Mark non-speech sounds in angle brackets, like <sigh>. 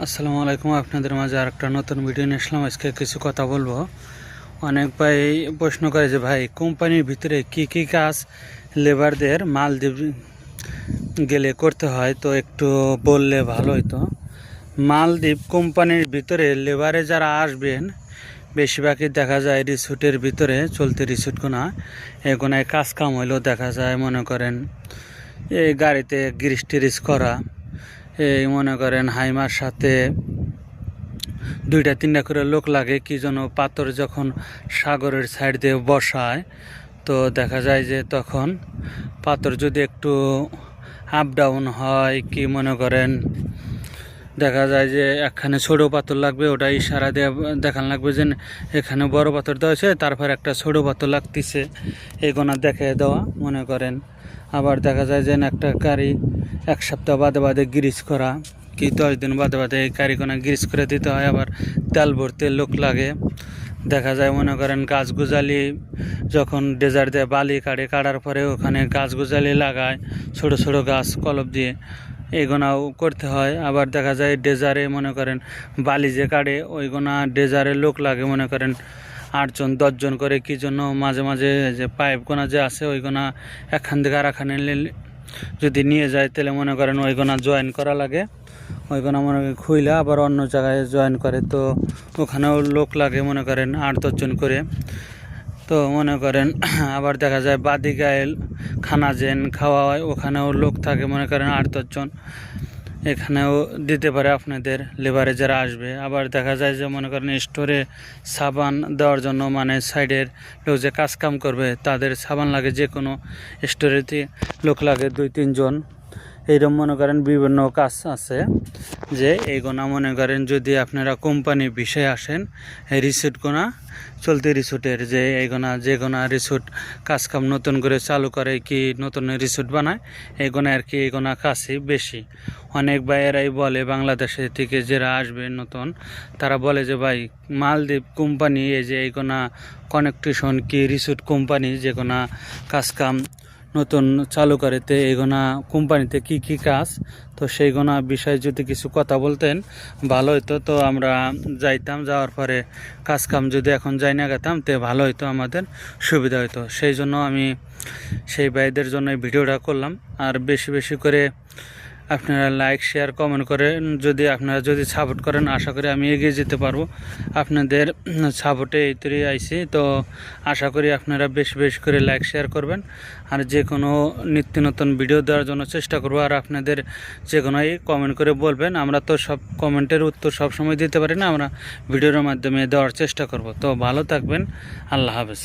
আসসালামু আলাইকুম, আপনাদের মাঝে আর একটা নতুন ভিডিও নিয়ে আসলাম। আজকে কিছু কথা বলব। অনেক ভাই প্রশ্ন করে যে, ভাই, কোম্পানির ভিতরে কি কি কাজ লেবারদের মালদ্বীপ গেলে করতে হয়? তো একটু বললে ভালো হতো মালদ্বীপ কোম্পানির ভিতরে লেবারে যারা আসবেন, বেশিরভাগই দেখা যায় রিসোর্টের ভিতরে চলতে রিসোর্ট কোনা এগোনায় কাজ কাম হইলেও দেখা যায়, মনে করেন, এই গাড়িতে গ্রিস টিরিস করা এই মনে করেন হাইমার সাথে দুইটা তিনটা করে লোক লাগে, কি যেন পাথর যখন সাগরের সাইড দিয়ে বসায়, তো দেখা যায় যে তখন পাথর যদি একটু আপ ডাউন হয়, কি মনে করেন, দেখা যায় যে একখানে ছোটো পাথর লাগবে, ওটা ইশারা দিয়ে দেখান লাগবে যে এখানে বড় পাথর দেওয়া হয়েছে, তারপর একটা ছোটো পাথর লাগতেছে, এগোনা দেখে দেওয়া, মনে করেন। আবার দেখা যায় যে একটা গাড়ি এক সপ্তাহ বাদে বাদে গ্রিস করা, কি দশ দিন বাদে বাদে এই গাড়িখানা গ্রিস করে দিতে হয়, আবার তেল ভরতে লোক লাগে। দেখা যায় মনে করেন গাছ গুজালি যখন ডেজার দিয়ে বালি কাটে কাটার পরে ওখানে গাছ গুজালি লাগায়, ছোট ছোট গাছ কলপ দিয়ে। এগুনাও করতে হয়। আবার দেখা যায় ডেজারে মনে করেন বালি যে কাটে ওইগুনা ডেজারে লোক লাগে মনে করেন আটজন, দশজন করে কি জন্য মাঝে মাঝে যে পাইপ গোনা যে আছে ওইগুনা এখান থেকে আর একখানে লে- যদি নিয়ে যায়, তাহলে মনে করেন ওই ওইগুনা জয়েন করা লাগে। ওইগুনা মনে করেন খুইলে আবার অন্য জায়গায় জয়েন করে। তো ওখানেও লোক লাগে মনে করেন আট, দশজন করে। তো মনে করেন <clears throat> আবার দেখা যায় বাদি গায়ে খানা যেন খাওয়া হয়, ওখানেও লোক থাকে মনে করেন আট, দশজন। এখানেও দিতে পারে আপনাদের লেবারে যারা আসবে। আবার দেখা যায় যে মনে করেন স্টোরে সাবান দেওয়ার জন্য মানে সাইডের লোক যে কাজকাম করবে, তাদের সাবান লাগে যে কোনো স্টোরেতে লোক লাগে দুই, তিনজন। এইরকম মনে করেন বিভিন্ন কাজ আছে যে এই গোনা মনে করেন যদি আপনারা কোম্পানি বিষয়ে আসেন রিসোর্ট গোনা চলতি রিসোর্টের যে এই গোনা যে গোনা রিসোর্ট কাজ কাম নতুন করে চালু করে কি নতুন রিসোর্ট বানায় এই গোনা আর কি এই গোনা কাজই বেশি। অনেক ভাইয়েরাই বলে বাংলাদেশের থেকে যারা আসবে নতুন, তারা বলে যে, ভাই, মালদ্বীপ কোম্পানি, এই যে এই গোনা কানেকটেশন কি রিসোর্ট কোম্পানি যে কোনা কাজ কাম নতুন চালু করেতে এগোনা কোম্পানিতে কি কি কাজ? তো সেইগুনা বিষয়ে যদি কিছু কথা বলতেন, ভালো হইতো। তো আমরা যাইতাম, যাওয়ার পরে কাজ কাম যদি এখন যাই না গেতাম, তে ভালো হইতো, আমাদের সুবিধা হইতো। সেই জন্য আমি সেই ভাইদের জন্য ভিডিওটা করলাম। আর বেশি বেশি করে আপনারা লাইক শেয়ার কমেন্ট করেন যদি আপনারা যদি সাপোর্ট করেন, আশা করি আমি এগিয়ে যেতে পারব। আপনাদের সাপোর্টে এই তৈরি আইছি, তো আশা করি আপনারা বেশ বেশ করে লাইক শেয়ার করবেন। আর যে কোনো নিত্য নতুন ভিডিও দেওয়ার জন্য চেষ্টা করব, আর আপনাদের যে কোনো কমেন্ট করে বলবেন। আমরা তো সব কমেন্টের উত্তর সব সময় দিতে পারি না, আমরা ভিডিওর মাধ্যমে দেওয়ার চেষ্টা করব। তো ভালো থাকবেন, আল্লাহ হাফেজ।